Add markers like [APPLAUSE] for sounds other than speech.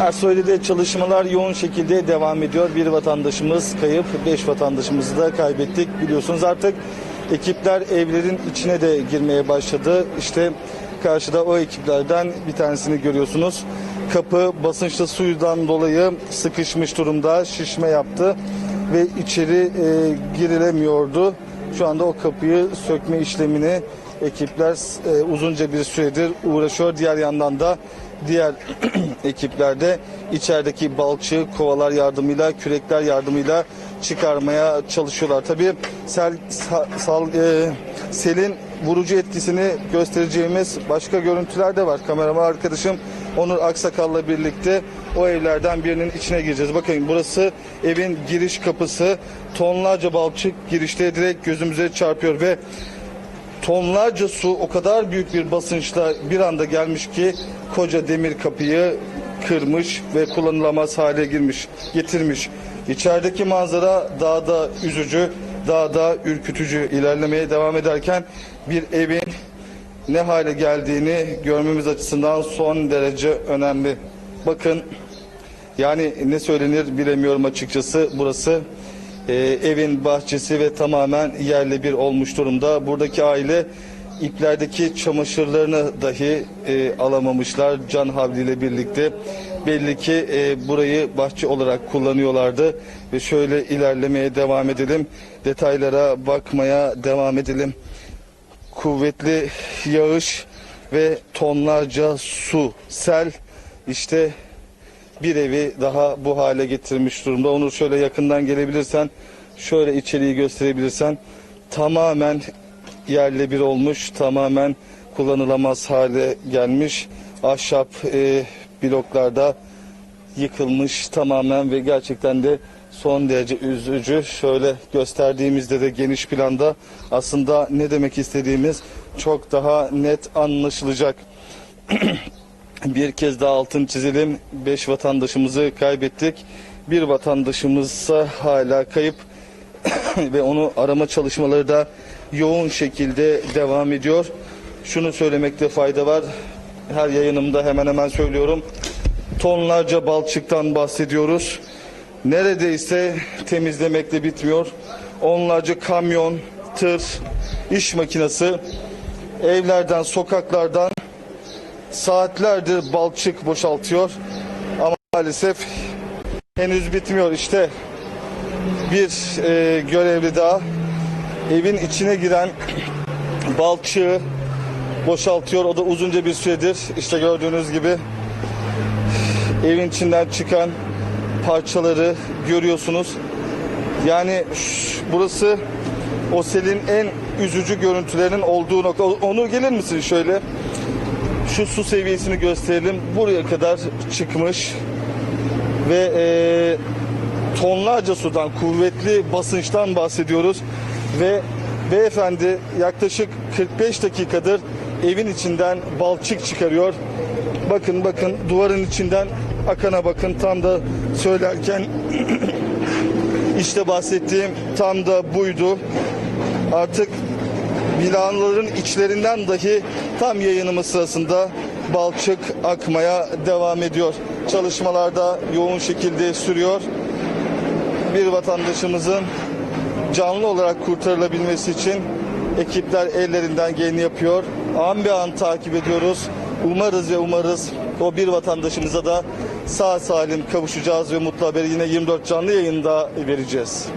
Ersoy'da çalışmalar yoğun şekilde devam ediyor. Bir vatandaşımız kayıp, beş vatandaşımızı da kaybettik. Biliyorsunuz artık ekipler evlerin içine de girmeye başladı. İşte karşıda o ekiplerden bir tanesini görüyorsunuz. Kapı basınçlı suydan dolayı sıkışmış durumda, şişme yaptı ve içeri e, girilemiyordu. Şu anda o kapıyı sökme işlemini ekipler e, uzunca bir süredir uğraşıyor. Diğer yandan da diğer [CLEARS THROAT] ekiplerde içerideki balçığı kovalar yardımıyla, kürekler yardımıyla çıkarmaya çalışıyorlar. Tabii sel, sa- sal, e, selin vurucu etkisini göstereceğimiz başka görüntüler de var. Kameraman arkadaşım Onur Aksakal'la birlikte o evlerden birinin içine gireceğiz. Bakın burası evin giriş kapısı. Tonlarca balçık girişte direkt gözümüze çarpıyor ve tonlarca su o kadar büyük bir basınçla bir anda gelmiş ki koca demir kapıyı kırmış ve kullanılamaz hale girmiş, getirmiş. İçerideki manzara daha da üzücü, daha da ürkütücü ilerlemeye devam ederken bir evin ne hale geldiğini görmemiz açısından son derece önemli. Bakın yani ne söylenir bilemiyorum açıkçası. Burası e, evin bahçesi ve tamamen yerle bir olmuş durumda. Buradaki aile iplerdeki çamaşırlarını dahi e, alamamışlar can havliyle birlikte. Belli ki e, burayı bahçe olarak kullanıyorlardı ve şöyle ilerlemeye devam edelim. Detaylara bakmaya devam edelim. Kuvvetli yağış ve tonlarca su, sel işte bir evi daha bu hale getirmiş durumda. Onu şöyle yakından gelebilirsen, şöyle içeriği gösterebilirsen tamamen yerle bir olmuş, tamamen kullanılamaz hale gelmiş. Ahşap e, bloklarda yıkılmış tamamen ve gerçekten de son derece üzücü. Şöyle gösterdiğimizde de geniş planda aslında ne demek istediğimiz çok daha net anlaşılacak. [CLEARS THROAT] Bir kez daha altın çizelim. 5 vatandaşımızı kaybettik. Bir vatandaşımızsa hala kayıp [CLEARS THROAT] ve onu arama çalışmaları da yoğun şekilde devam ediyor. Şunu söylemekte fayda var. Her yayınımda hemen hemen söylüyorum. Tonlarca balçıktan bahsediyoruz. Neredeyse temizlemekle bitmiyor. Onlarca kamyon, tır, iş makinesi evlerden, sokaklardan saatlerdir balçık boşaltıyor. Ama maalesef henüz bitmiyor. İşte bir e, görevli daha. Evin içine giren balçığı boşaltıyor. O da uzunca bir süredir. İşte gördüğünüz gibi evin içinden çıkan parçaları görüyorsunuz yani ş- burası o selin en üzücü görüntülerinin olduğu nokta. Onur gelir misin şöyle? şu su seviyesini gösterelim. Buraya kadar çıkmış ve e, tonlarca sudan, kuvvetli basınçtan bahsediyoruz ve beyefendi yaklaşık 45 dakikadır evin içinden balçık çıkarıyor. Bakın bakın duvarın içinden akana bakın tam da söylerken [CLEARS THROAT] işte bahsettiğim tam da buydu. Artık binaların içlerinden dahi tam yayınımız sırasında balçık akmaya devam ediyor. Çalışmalarda yoğun şekilde sürüyor. Bir vatandaşımızın canlı olarak kurtarılabilmesi için ekipler ellerinden geleni yapıyor. An be an takip ediyoruz. Umarız ve umarız o bir vatandaşımıza da sağ salim kavuşacağız ve mutlu haberi yine 24 canlı yayında vereceğiz.